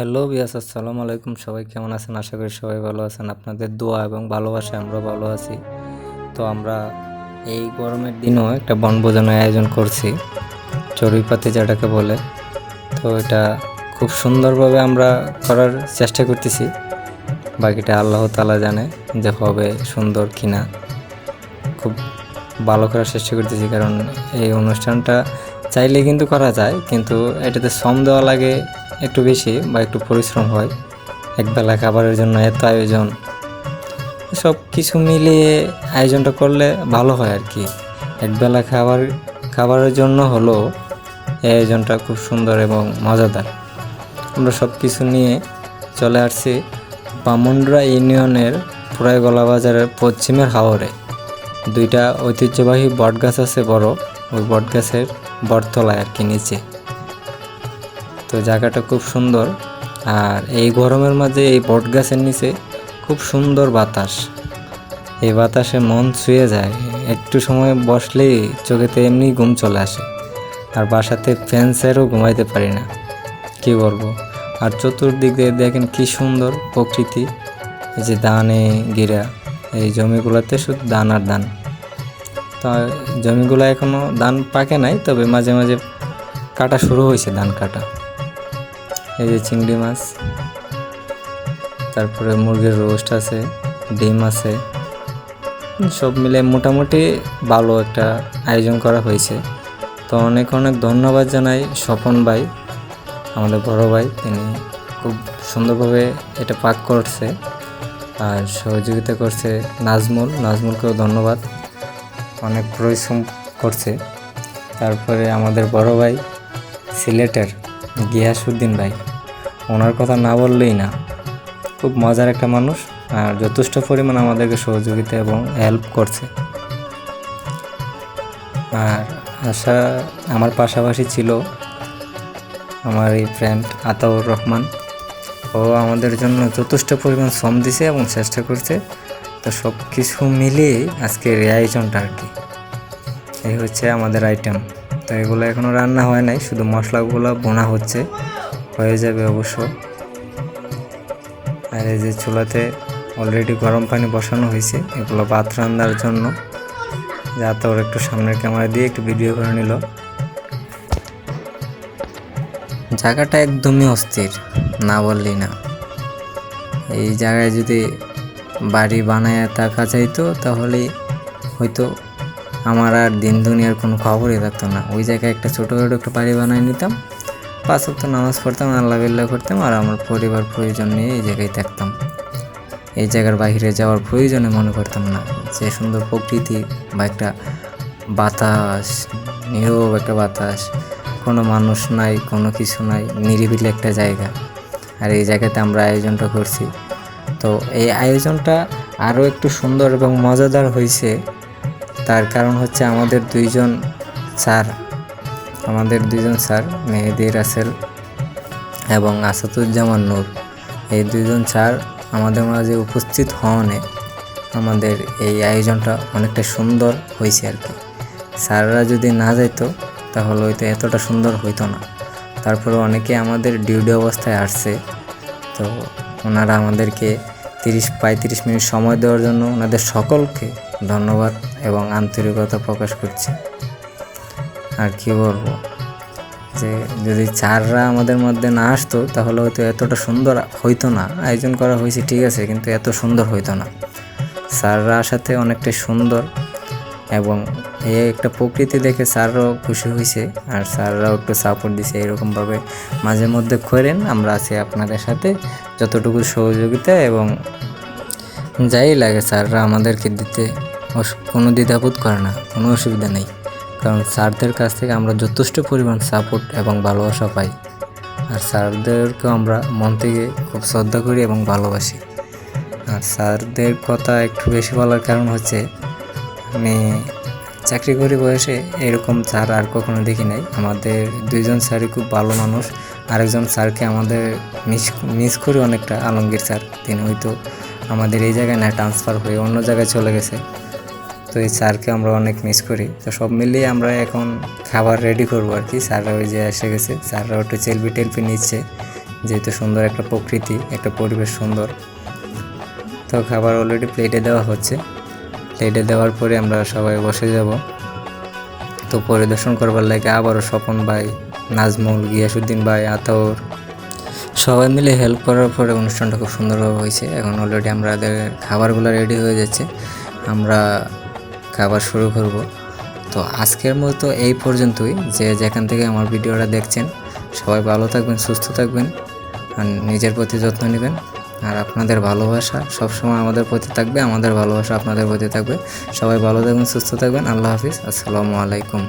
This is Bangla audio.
হ্যালো বিয়াস আসসালামু আলাইকুম। সবাই কেমন আছেন? আশা করি সবাই ভালো আছেন। আপনাদের দোয়া এবং ভালোবাসা আমরা ভালো আছি। তো আমরা এই গরমের দিনও একটা বনভোজনের আয়োজন করছি, চড়ুইপাতি যেটাকে বলে। তো এটা খুব সুন্দরভাবে আমরা করার চেষ্টা করতেছি। বাকিটা আল্লাহ তালা জানে যে হবে সুন্দর কিনা। খুব ভালো করার চেষ্টা করতেছি, কারণ এই অনুষ্ঠানটা চাইলে কিন্তু করা যায়, কিন্তু এটাতে শ্রম দেওয়া লাগে একটু বেশি বা একটু পরিশ্রম হয়। একবেলা খাবারের জন্য এত আয়োজন। সব কিছু মিলিয়ে আয়োজনটা করলে ভালো হয় আর কি। একবেলা খাবার, খাবারের জন্য হলো এই আয়োজনটা খুব সুন্দর এবং মজাদার। আমরা সব কিছু নিয়ে চলে আসছি বামুন্ডরা ইউনিয়নের পুরাইগলা বাজারের পশ্চিমের হাওরে। দুইটা ঐতিহ্যবাহী বটগাছ আছে বড়। ওই বটগাছের বটতলায় আর কি নিচে। তো জায়গাটা খুব সুন্দর। আর এই গরমের মাঝে এই বট গাছের নিচে খুব সুন্দর বাতাস। এই বাতাসে মন ছুঁয়ে যায়। একটু সময় বসলেই চোখেতে এমনি ঘুম চলে আসে। আর বাসাতে ফ্যান্সেরও ঘুমাইতে পারি না। কি বলব? আর চতুর্দিক দিয়ে দেখেন কি সুন্দর প্রকৃতি। এই যে দানে গিরা, এই জমিগুলোতে শুধু দান আর দান তা জমিগুলো এখনও ধান পাকে নাই, তবে মাঝে মাঝে কাটা শুরু হয়েছে ধান কাটা। এই যে চিংড়ি মাছ, তারপরে মুরগির রোস্ট আছে, ডিম আছে, সব মিলে মোটামুটি ভালো একটা আয়োজন করা হয়েছে। তো অনেক অনেক ধন্যবাদ জানাই স্বপন ভাই, আমাদের বড় ভাই, তিনি খুব সুন্দরভাবে এটা পাক করছে আর সহযোগিতা করছে নাজমুল। নাজমুলকেও ধন্যবাদ। অনেক পরিশ্রম করছে। তারপরে আমাদের বড় ভাই, সিলেটের গিয়াসুদ্দিন ভাই, ওনার কথা না বললেই না। খুব মজার একটা মানুষ আর যথেষ্ট পরিমাণ আমাদেরকে সহযোগিতা এবং হেল্প করছে। আর আশা আমার পাশাপাশি ছিল আমার এই ফ্রেন্ড আতাউর রহমান। ও আমাদের জন্য যথেষ্ট পরিমাণ শ্রম দিছে এবং চেষ্টা করছে। তো সব কিছু মিলিয়ে আজকের এই আয়োজনটা আর কি। এই হচ্ছে আমাদের আইটেম তো এগুলো এখনও রান্না হয় নাই, শুধু মশলাগুলো বোনা হচ্ছে, হয়ে যাবে অবশ্য। আর এই যে চুলাতে অলরেডি গরম পানি বসানো হয়েছে, এগুলো ভাত রান্নার জন্য। যাতে ওর একটু সামনের ক্যামেরা দিয়ে একটু ভিডিও করে নিল। জায়গাটা একদমই অস্থির, না বললেই না। এই জায়গায় যদি বাড়ি বানায় থাকা যাইতো তাহলে হয়তো আমার আর দিন দুনিয়ার কোনো খবরই থাকতো না। ওই জায়গায় একটা ছোটো ছোটোখাটো একটা বাড়ি বানায় নিতাম, পাঁচ তো নামাজ পড়তাম, আল্লাহ বিল্লাহ করতাম, আর আমার পরিবার প্রয়োজন নিয়ে এই জায়গায় থাকতাম। এই জায়গার বাইরে যাওয়ার প্রয়োজনে মনে করতাম না, যে সুন্দর প্রকৃতি বা একটা বাতাস, নীরব একটা বাতাস, কোনো মানুষ নাই, কোনো কিছু নাই, নিরিবিলি একটা জায়গা। আর এই জায়গাতে আমরা আয়োজনটা করছি। তো এই আয়োজনটা আরও একটু সুন্দর এবং মজাদার হয়েছে। তার কারণ হচ্ছে আমাদের দুইজন স্যার, আমাদের দুইজন স্যার, মেহেদি রাসেল এবং আসাদুজ্জামান নূর। এই দুইজন স্যার আমাদের মাঝে উপস্থিত হওয়ানে আমাদের এই আয়োজনটা অনেকটা সুন্দর হয়েছে আর কি। স্যাররা যদি না যাইতো, তাহলে হয়তো এতটা সুন্দর হইতো না। তারপরে অনেকে আমাদের ডিউটি অবস্থায় আসছে, তো ওনারা আমাদেরকে তিরিশ, পঁয়ত্রিশ মিনিট সময় দেওয়ার জন্য ওনাদের সকলকে ধন্যবাদ এবং আন্তরিকতা প্রকাশ করছি। আর কি বলব? যে যদি চাররা আমাদের মধ্যে না আসতো, তাহলে হয়তো এতটা সুন্দর হইতো না। আয়োজন করা হয়েছে, ঠিক আছে, কিন্তু এত সুন্দর হইতো না। স্যাররা আসাতে অনেকটাই সুন্দর এবং এই একটা প্রকৃতি দেখে স্যাররাও খুশি হয়েছে আর স্যাররাও একটু সাপোর্ট দিছে। এরকমভাবে মাঝে মধ্যে করেন, আমরা আছি আপনাদের সাথে। যতটুকু সহযোগিতা এবং যাই লাগে স্যাররা আমাদেরকে দিতে কোনো দ্বিধাবোধ করে না, কোনো অসুবিধা নেই। কারণ স্যারদের কাছ থেকে আমরা যথেষ্ট পরিমাণ সাপোর্ট এবং ভালোবাসা পাই। আর স্যারদেরকেও আমরা মন থেকে খুব শ্রদ্ধা করি এবং ভালোবাসি। আর স্যারদের কথা একটু বেশি বলার কারণ হচ্ছে, আমি চাকরি করি বয়সে এরকম স্যার আর কখনো দেখি নাই। আমাদের দুইজন স্যারই খুব ভালো মানুষ। আরেকজন স্যারকে আমাদের মিস মিস করি অনেকটা, আলমগীর স্যার। তিনি হয়তো আমাদের এই জায়গায় না ট্রান্সফার হয়ে অন্য জায়গায় চলে গেছে। তো এই স্যারকে আমরা অনেক মিস করি। তো সব মিলিয়ে আমরা এখন খাবার রেডি করব আর কি। স্যাররা ওই যে এসে গেছে। স্যাররা একটু চেলপি টেলপি নিচ্ছে। যেহেতু সুন্দর একটা প্রকৃতি, একটা পরিবেশ সুন্দর। তো খাবার অলরেডি প্লেটে দেওয়া হচ্ছে। প্লেটে দেওয়ার পরে আমরা সবাই বসে যাব। তো পরিদর্শন করবার লাগে আবারও স্বপন ভাই নাজমুল গিয়াসুদ্দিন ভাই, আতাউর, সবাই মিলে হেল্প করার পরে অনুষ্ঠানটা খুব সুন্দরভাবে হয়েছে। এখন অলরেডি আমাদের খাবারগুলো রেডি হয়ে যাচ্ছে। আমরা খাবার শুরু করব। তো আজকের মতো এই পর্যন্তই। যে যেখান থেকে আমার ভিডিওটা দেখছেন, সবাই ভালো থাকবেন, সুস্থ থাকবেন আর নিজের প্রতি যত্ন নেবেন। আর আপনাদের ভালোবাসা সবসময় আমাদের প্রতি থাকবে, আমাদের ভালোবাসা আপনাদের প্রতি থাকবে। সবাই ভালো থাকবেন, সুস্থ থাকবেন। আল্লাহ হাফিজ। আসসালামু আলাইকুম।